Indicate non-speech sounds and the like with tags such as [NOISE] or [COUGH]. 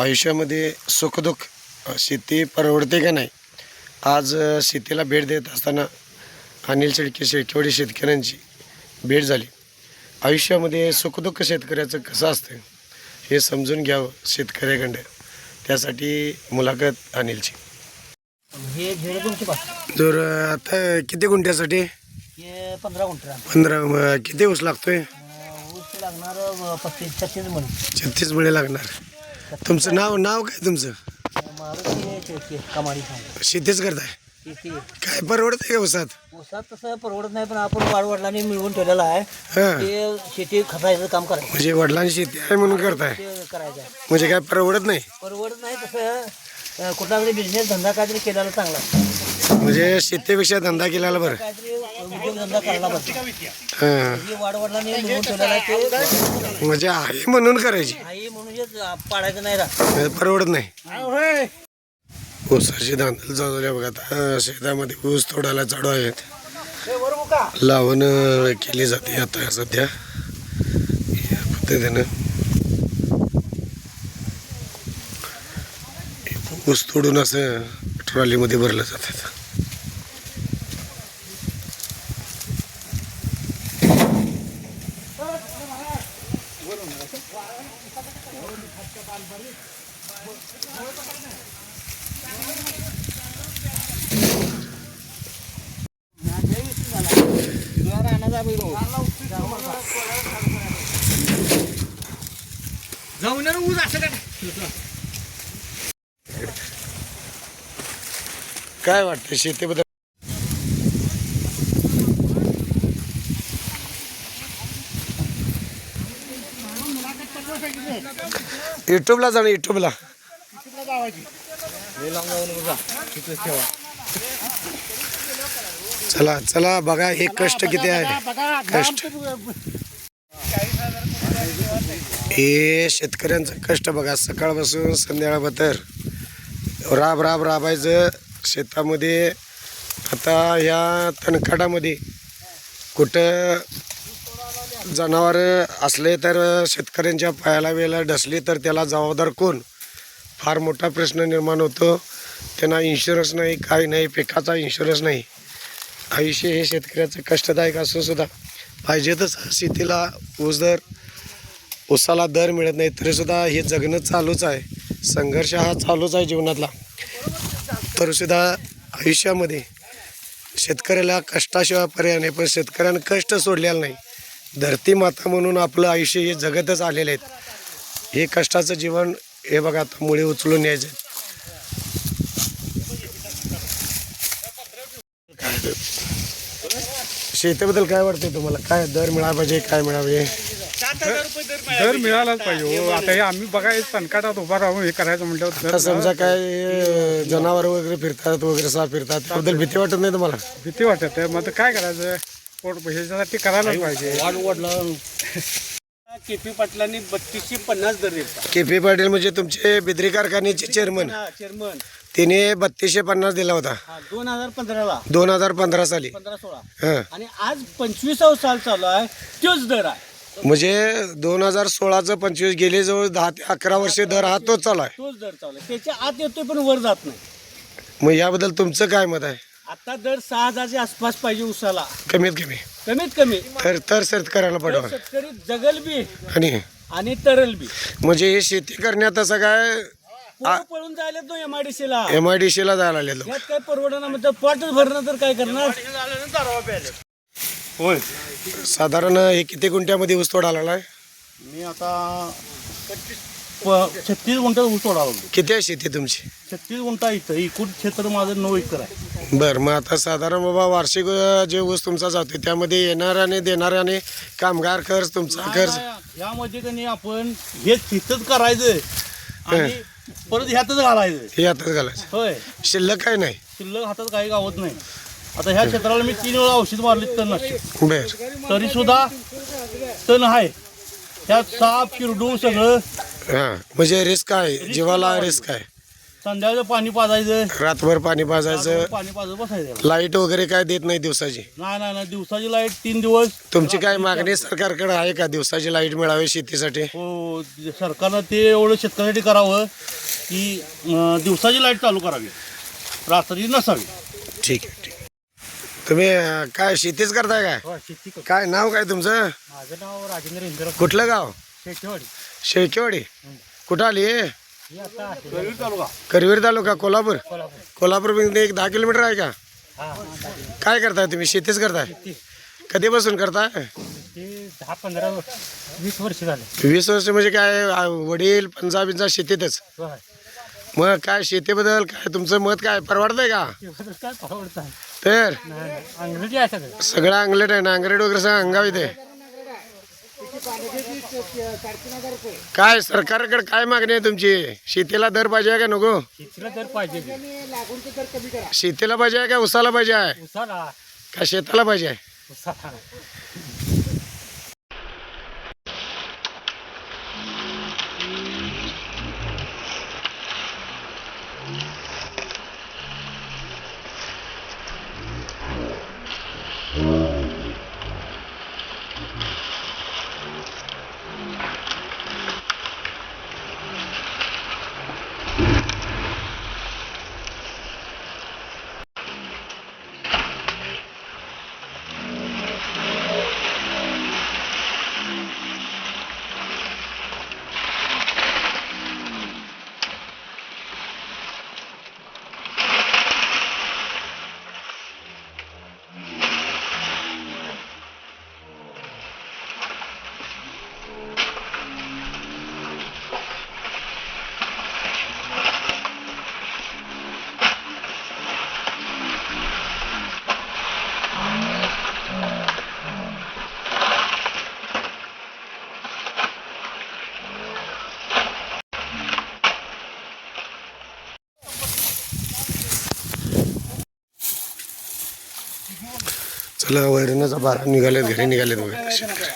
आयुष्यामध्ये सुखदुःख शेती परवडते का नाही? आज शेतीला भेट देत असताना अनिल शेळके शेळकेवाडी शेतकऱ्यांची भेट झाली. आयुष्यामध्ये सुखदुःख शेतकऱ्याचं कसं असतं हे समजून घ्यावं शेतकऱ्याकडं त्यासाठी मुलाखत अनिलची. जर आता किती गुंठ्यासाठी? पंधरा गुंठ. पंधरा किती ऊस लागतोय? ऊस लागणार पस्तीस छत्तीस म्हण छत्तीस मुळे लागणार. तुमचं नाव नाव काय तुमचं? कमाडी शेतीच करताय? काय परवडतंय का ऊसात? ऊसात तसं परवडत नाही पण आपण वाडवडिलांनी मिळवून ठेवलेलं आहे. हां. ते शेती खतायचं काम करायचं. म्हणजे वडिलांची शेती आहे म्हणून करताय? ते करायचं आहे. म्हणजे काय परवडत नाही? परवडत नाही तसं. अं, कुठला तरी बिझनेस धंदा काहीतरी केलेला चांगला. म्हणजे शेतीपेक्षा धंदा केलेला बरं. काहीतरी उद्योगधंदा करायला पाहिजे हां हे वाडवडिलांनी मिळवून ठेवलेलं आहे ते. म्हणजे आहे म्हणून करायची. आई म्हणून पाडायचं नाही राहत. म्हणजे परवडत नाही. ऊसाची धांदल चालवल्या बघा आता. शेतामध्ये ऊस तोडायला चालू आहेत. लावण केली जाते आता सध्या. या पद्धतीनं. ऊस तोडून असं ट्रॉलीमध्ये भरलं जातात जाऊन ऊज असं काय वाटतं? शेतीबद्दल युट्यूबला जाणं युट्यूबला. चला चला बघा हे कष्ट किती आहे. कष्ट. हे शेतकऱ्यांचं कष्ट बघा. सकाळपासून संध्याकाळपतर राब राब राबायचं शेतामध्ये. आता ह्या तणकाटामध्ये कुठं जनावर असले तर शेतकऱ्यांच्या पायाला वेळेला ढसली तर त्याला जबाबदार कोण? फार मोठा प्रश्न निर्माण होतो. त्यांना इन्शुरन्स नाही काही नाही पिकाचा इन्शुरन्स नाही. आयुष्य हे शेतकऱ्याचं कष्टदायक असूनसुद्धा पाहिजेतच शेतीला ऊस दर ऊसाला दर मिळत नाही तरीसुद्धा हे जगणं चालूच आहे. संघर्ष हा चालूच आहे जीवनातला. तरीसुद्धा आयुष्यामध्ये शेतकऱ्याला कष्टाशिवाय पर्याय नाही पण शेतकऱ्यानं कष्ट सोडलेला नाही. धरती माता म्हणून आपलं आयुष्य हे जगतच आलेले आहेत. हे कष्टाचं जीवन हे बघा आता मुळे उचलून यायचे शेतीबद्दल काय वाटतंय तुम्हाला? काय दर मिळाला पाहिजे काय मिळावे दर मिळालाच पाहिजे हो. आता हे आम्ही बघायचं संकटात उभा राहून हे करायचं आता दर समजा काय जनावर वगैरे फिरतात वगैरे साप फिरतात त्याबद्दल भीती वाटत नाही तुम्हाला? भीती वाटत आहे. मग आता काय करायचं? पोट करायलाच पाहिजे. वाढ वाढला [LAUGHS] केपी पाटलांनी बत्तीसशे पन्नास दर दिला के पी पाटील म्हणजे तुमचे बिद्री कारखान्याचे चेअरमन चेअरमन तिने बत्तीसशे पन्नास दिला होता. हा दोन हजार पंधराला. दोन हजार पंधरा साली. पंधरा सोळा. हं. आणि आज पंचवीसावं साल चालू आहे तोच दर आहे. म्हणजे दोन हजार सोळाचं पंचवीस गेले जवळ दहा ते अकरा वर्षे दर हा तोच चालू आहे. तोच दर चालू आहे. त्याच्या आत येतोय पण वर जात नाही. मग याबद्दल तुमचं काय मत आहे? आता दर सहा हजारच्या आसपास पाहिजे उसाला. कमीत कमी. कमीत कमी. तर तर शेतकऱ्याला तर पडवा शेतकरी जगल बी आणि? आणि तरल बी. म्हणजे हे शेती करण्यात असं काय? पोरं पळून जायला तो एम आय डी सीला एम आय डी सीला जायला आलेलो. यात काय परवडणार म्हणजे पोटच भरणं तर काय करणार? होय. साधारण हे किती गुंठ्यामध्ये ऊस तोडा आलेला आहे मी आता छत्तीस गुंठा ऊस तोडा किती आहे शेती तुमची? छत्तीस गुंठा इथं एकूण क्षेत्र माझं नऊ एकर आहे. बरं मग आता साधारण बाबा वार्षिक अ, जे ऊस तुमचा जातो त्यामध्ये येणाऱ्याने देणाऱ्याने कामगार खर्च तुमचा खर्च यामध्ये का नाही आपण हे तिथंच करायचं. आणि परत ह्यातच घालायचं. हे घालायचं. होय. शिल्लक काय नाही? शिल्लक हातात काही गावत नाही. आता ह्या क्षेत्राला मी तीन वेळा औषध मारले तण नसते बर. तरी सुद्धा तण आहे. त्यात साप किरडू सगळं हां. म्हणजे रिस्क आहे. जीवाला रिस्क आहे. संध्याकाळचं पाणी पाजायचं. रातभर पाणी पाजायचं. पाणी पाजत बसायचं. लाइट वगैरे काय देत नाही दिवसाची? नाही नाही नाही. दिवसाची लाइट तीन दिवस. तुमची काय मागणी सरकारकडे आहे का? दिवसाची लाइट मिळावी शेतीसाठी? हो सरकारनं ते एवढं शेतकऱ्यासाठी करावं की अं, दिवसाची लाइट चालू करावी. रात्री नसावी. ठीक आहे ठीक. तुम्ही अं, काय शेतीच करताय काय? हो शेती. काय नाव काय तुमचं? माझं नाव राजेंद्र इंदिरा कुठलं गाव? शेळकेवाडी कुठं आली? ही करवीर तालुका. कोल्हापूर? कोल्हापूर. एक दहा किलोमीटर आहे का? हा काय करताय तुम्ही? शेतीच करताय? कधीपासून करताय? ते दहा पंधरा वर्ष वीस वर्ष झाले. वीस वर्ष म्हणजे काय वडील पंजा बिंजा शेतीतच. मग काय शेतीबद्दल काय तुमचं मत काय? परवडतंय का? तर? सगळं. अंगलेट आहे. ना अंगरेड वगैरे सगळं अंगाव इथे काय सरकारकडे काय मागणी आहे तुमची? शेतीला दर पाहिजे आहे का नको? शेतीला दर पाहिजे शेतीला पाहिजे आहे का? उसाला पाहिजे आहे? उसाला का शेताला पाहिजे आहे? उसाला चला वैरणचा बारा निघाल्यात घरी निघाल्यात बघा शेतकरी